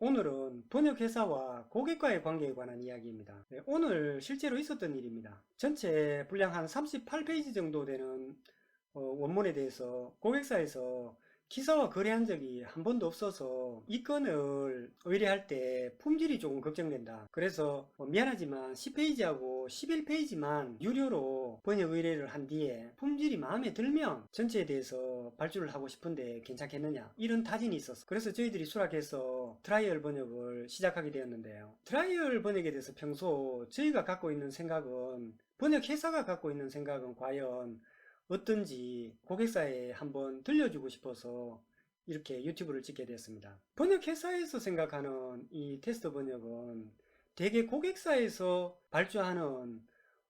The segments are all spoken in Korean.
오늘은 번역회사와 고객과의 관계에 관한 이야기입니다. 네, 오늘 실제로 있었던 일입니다. 전체 분량 한 38페이지 정도 되는 어, 원문에 대해서 고객사에서 기사와 거래한 적이 한 번도 없어서 이 건을 의뢰할 때 품질이 조금 걱정된다. 그래서 뭐 미안하지만 10페이지하고 11페이지만 유료로 번역 의뢰를 한 뒤에 품질이 마음에 들면 전체에 대해서 발주를 하고 싶은데 괜찮겠느냐 이런 타진이 있었어. 그래서 저희들이 수락해서 트라이얼 번역을 시작하게 되었는데요. 트라이얼 번역에 대해서 평소 저희가 갖고 있는 생각은 번역 회사가 갖고 있는 생각은 과연 어떤지 고객사에 한번 들려주고 싶어서 이렇게 유튜브를 찍게 되었습니다. 번역회사에서 생각하는 이 테스트 번역은 대개 고객사에서 발주하는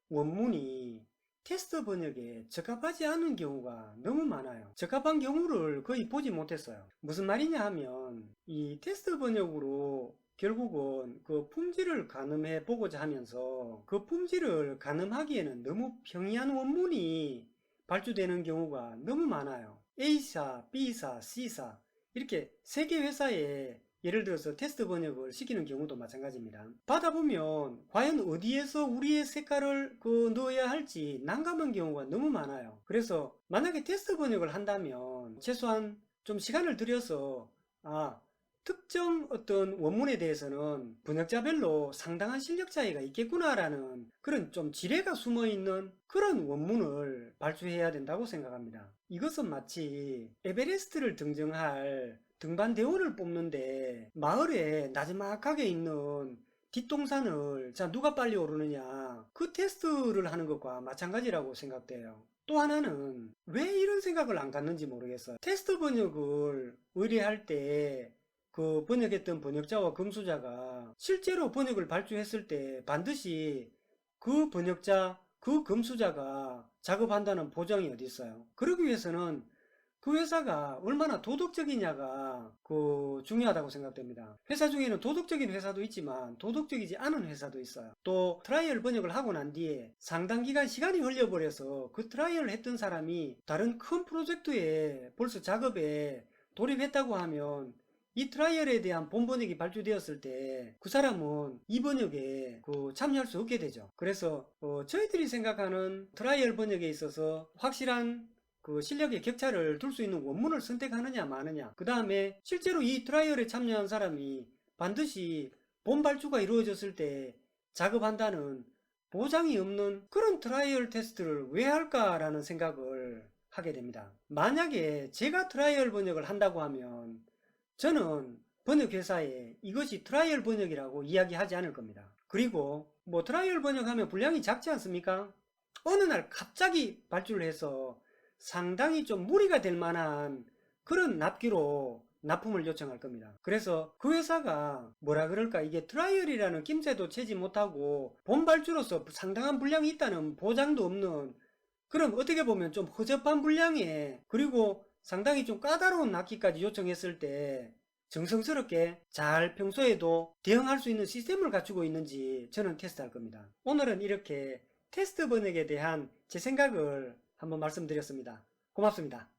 원문이 테스트 번역에 적합하지 않은 경우가 너무 많아요. 적합한 경우를 거의 보지 못했어요. 무슨 말이냐 하면 이 테스트 번역으로 결국은 그 품질을 가늠해 보고자 하면서 그 품질을 가늠하기에는 너무 평이한 원문이 발주되는 경우가 너무 많아요. A사, B사, C사 이렇게 세 개 회사에 예를 들어서 테스트 번역을 시키는 경우도 마찬가지입니다. 받아보면 과연 어디에서 우리의 색깔을 그 넣어야 할지 난감한 경우가 너무 많아요. 그래서 만약에 테스트 번역을 한다면 최소한 좀 시간을 들여서 아 특정 어떤 원문에 대해서는 번역자별로 상당한 실력 차이가 있겠구나라는 그런 좀 지뢰가 숨어 있는 그런 원문을 발주해야 된다고 생각합니다. 이것은 마치 에베레스트를 등정할 등반 대원을 뽑는데 마을에 나지막하게 있는 뒷동산을 자 누가 빨리 오르느냐 그 테스트를 하는 것과 마찬가지라고 생각돼요. 또 하나는 왜 이런 생각을 안 갖는지 모르겠어요. 테스트 번역을 의뢰할 때 그 번역했던 번역자와 검수자가 실제로 번역을 발주했을 때 반드시 그 번역자, 그 검수자가 작업한다는 보장이 어디 있어요? 그러기 위해서는 그 회사가 얼마나 도덕적이냐가 그 중요하다고 생각됩니다. 회사 중에는 도덕적인 회사도 있지만 도덕적이지 않은 회사도 있어요. 또 트라이얼 번역을 하고 난 뒤에 상당 기간 시간이 흘려버려서 그 트라이얼을 했던 사람이 다른 큰 프로젝트에 벌써 작업에 돌입했다고 하면 이 트라이얼에 대한 본번역이 발주되었을 때 그 사람은 이 번역에 그 참여할 수 없게 되죠. 그래서 어 저희들이 생각하는 트라이얼 번역에 있어서 확실한 그 실력의 격차를 둘 수 있는 원문을 선택하느냐 마느냐 그 다음에 실제로 이 트라이얼에 참여한 사람이 반드시 본 발주가 이루어졌을 때 작업한다는 보장이 없는 그런 트라이얼 테스트를 왜 할까라는 생각을 하게 됩니다. 만약에 제가 트라이얼 번역을 한다고 하면 저는 번역회사에 이것이 트라이얼 번역이라고 이야기하지 않을 겁니다. 그리고 뭐 트라이얼 번역하면 분량이 작지 않습니까? 어느 날 갑자기 발주를 해서 상당히 좀 무리가 될 만한 그런 납기로 납품을 요청할 겁니다. 그래서 그 회사가 뭐라 그럴까 이게 트라이얼이라는 낌새도 채지 못하고 본발주로서 상당한 분량이 있다는 보장도 없는 그럼 어떻게 보면 좀 허접한 분량에 그리고 상당히 좀 까다로운 납기까지 요청했을 때 정성스럽게 잘 평소에도 대응할 수 있는 시스템을 갖추고 있는지 저는 테스트할 겁니다. 오늘은 이렇게 테스트 번역에 대한 제 생각을 한번 말씀드렸습니다. 고맙습니다.